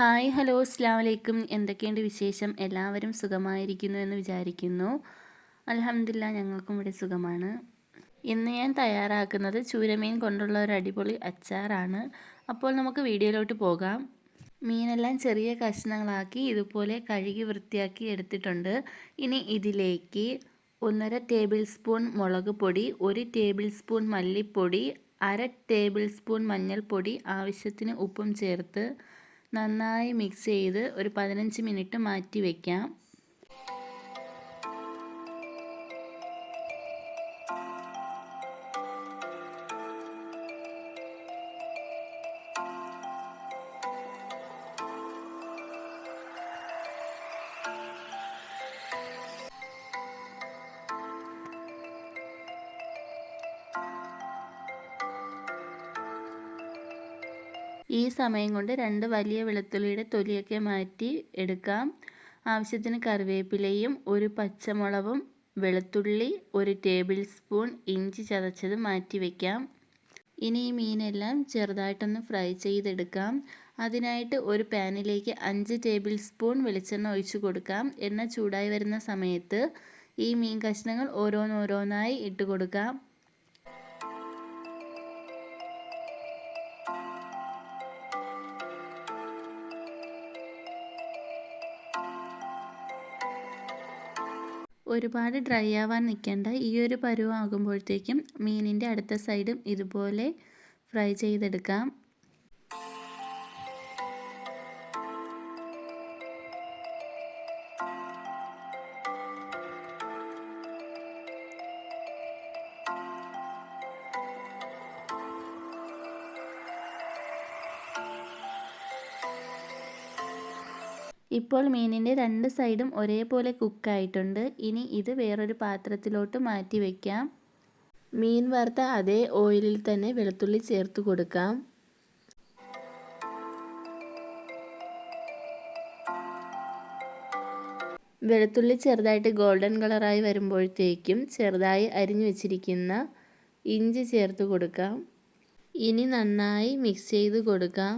Hi hello അസ്സാം വലൈക്കും എന്തൊക്കെയുണ്ട് വിശേഷം? എല്ലാവരും സുഖമായിരിക്കുന്നു എന്ന് വിചാരിക്കുന്നു. അലഹമില്ല ഞങ്ങൾക്കും ഇവിടെ സുഖമാണ്. ഇന്ന് ഞാൻ തയ്യാറാക്കുന്നത് ചൂരമീൻ കൊണ്ടുള്ള ഒരു അടിപൊളി അച്ചാറാണ്. അപ്പോൾ നമുക്ക് വീഡിയോയിലോട്ട് പോകാം. മീനെല്ലാം ചെറിയ കഷ്ണങ്ങളാക്കി ഇതുപോലെ കഴുകി വൃത്തിയാക്കി എടുത്തിട്ടുണ്ട്. ഇനി ഇതിലേക്ക് ഒന്നര ടേബിൾ സ്പൂൺ മുളക് പൊടി ഒരു ടേബിൾ സ്പൂൺ മല്ലിപ്പൊടി അര ടേബിൾ സ്പൂൺ മഞ്ഞൾപ്പൊടി ആവശ്യത്തിന് ഉപ്പും ചേർത്ത് നന്നായി മിക്സ് ചെയ്ത് ഒരു പതിനഞ്ച് മിനിറ്റ് മാറ്റി വയ്ക്കാം ഈ സമയം കൊണ്ട് രണ്ട് വലിയ വെളുത്തുള്ളിയുടെ തൊലിയൊക്കെ മാറ്റി എടുക്കാം. ആവശ്യത്തിന് കറിവേപ്പിലയും ഒരു പച്ചമുളകും വെളുത്തുള്ളി ഒരു ടേബിൾ സ്പൂൺ ഇഞ്ചി ചതച്ചത് മാറ്റി വയ്ക്കാം ഇനി ഈ മീനെല്ലാം ചെറുതായിട്ടൊന്ന് ഫ്രൈ ചെയ്തെടുക്കാം. അതിനായിട്ട് ഒരു പാനിലേക്ക് അഞ്ച് ടേബിൾ സ്പൂൺ വെളിച്ചെണ്ണ ഒഴിച്ചു കൊടുക്കാം. എണ്ണ ചൂടായി വരുന്ന സമയത്ത് ഈ മീൻ കഷ്ണങ്ങൾ ഓരോന്നോരോന്നായി ഇട്ട് കൊടുക്കാം ഒരുപാട് ഡ്രൈ ആവാൻ നിൽക്കേണ്ട ഈ ഒരു പരുവാകുമ്പോഴത്തേക്കും മീനിന്റെ അടുത്ത സൈഡും ഇതുപോലെ ഫ്രൈ ചെയ്തെടുക്കാം. ഇപ്പോൾ മീനിന്റെ രണ്ട് സൈഡും ഒരേപോലെ കുക്കായിട്ടുണ്ട്. ഇനി ഇത് വേറൊരു പാത്രത്തിലോട്ട് മാറ്റി വയ്ക്കാം മീൻ വറുത്ത അതേ ഓയിലിൽ തന്നെ വെളുത്തുള്ളി ചേർത്ത് കൊടുക്കാം. വെളുത്തുള്ളി ചെറുതായിട്ട് ഗോൾഡൻ കളറായി വരുമ്പോഴത്തേക്കും ചെറുതായി അരിഞ്ഞു വെച്ചിരിക്കുന്ന ഇഞ്ചി ചേർത്ത് കൊടുക്കാം. ഇനി നന്നായി മിക്സ് ചെയ്ത് കൊടുക്കാം.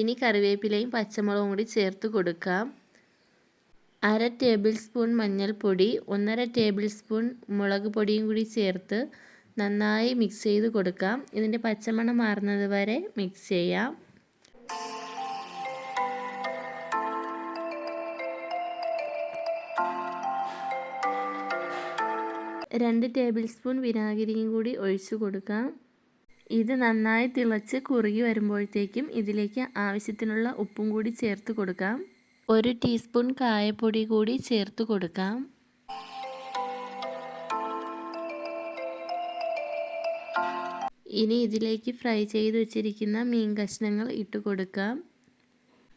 ഇനി കറിവേപ്പിലയും പച്ചമുളകും കൂടി ചേർത്ത് കൊടുക്കാം. അര ടേബിൾ സ്പൂൺ മഞ്ഞൾപ്പൊടി ഒന്നര ടേബിൾ സ്പൂൺ മുളക് പൊടിയും കൂടി ചേർത്ത് നന്നായി മിക്സ് ചെയ്ത് കൊടുക്കാം. ഇതിന്റെ പച്ചമണം മാറുന്നത് വരെ മിക്സ് ചെയ്യാം. രണ്ട് ടേബിൾ സ്പൂൺ വിനാഗിരിയും കൂടി ഒഴിച്ചു കൊടുക്കാം. ഇത് നന്നായി തിളച്ച് കുറുകി വരുമ്പോഴത്തേക്കും ഇതിലേക്ക് ആവശ്യത്തിനുള്ള ഉപ്പും കൂടി ചേർത്ത് കൊടുക്കാം. ഒരു ടീസ്പൂൺ കായപ്പൊടി കൂടി ചേർത്ത് കൊടുക്കാം. ഇനി ഇതിലേക്ക് ഫ്രൈ ചെയ്ത് വെച്ചിരിക്കുന്ന മീൻ കഷ്ണങ്ങൾ ഇട്ട് കൊടുക്കാം.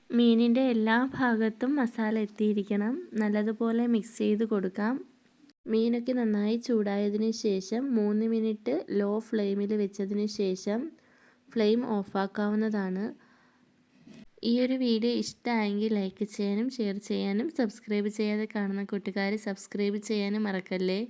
മീനിന്റെ എല്ലാ ഭാഗത്തും മസാല എത്തിയിരിക്കണം. നല്ലതുപോലെ മിക്സ് ചെയ്ത് കൊടുക്കാം. മീനൊക്കെ നന്നായി ചൂടായതിന് ശേഷം മൂന്ന് മിനിറ്റ് ലോ ഫ്ലെയിമിൽ വെച്ചതിന് ശേഷം ഫ്ലെയിം ഓഫാക്കാവുന്നതാണ്. ഈ ഒരു വീഡിയോ ഇഷ്ടമായെങ്കിൽ ലൈക്ക് ചെയ്യാനും ഷെയർ ചെയ്യാനും സബ്സ്ക്രൈബ് ചെയ്യാതെ കാണുന്ന കൂട്ടുകാർ സബ്സ്ക്രൈബ് ചെയ്യാനും മറക്കല്ലേ?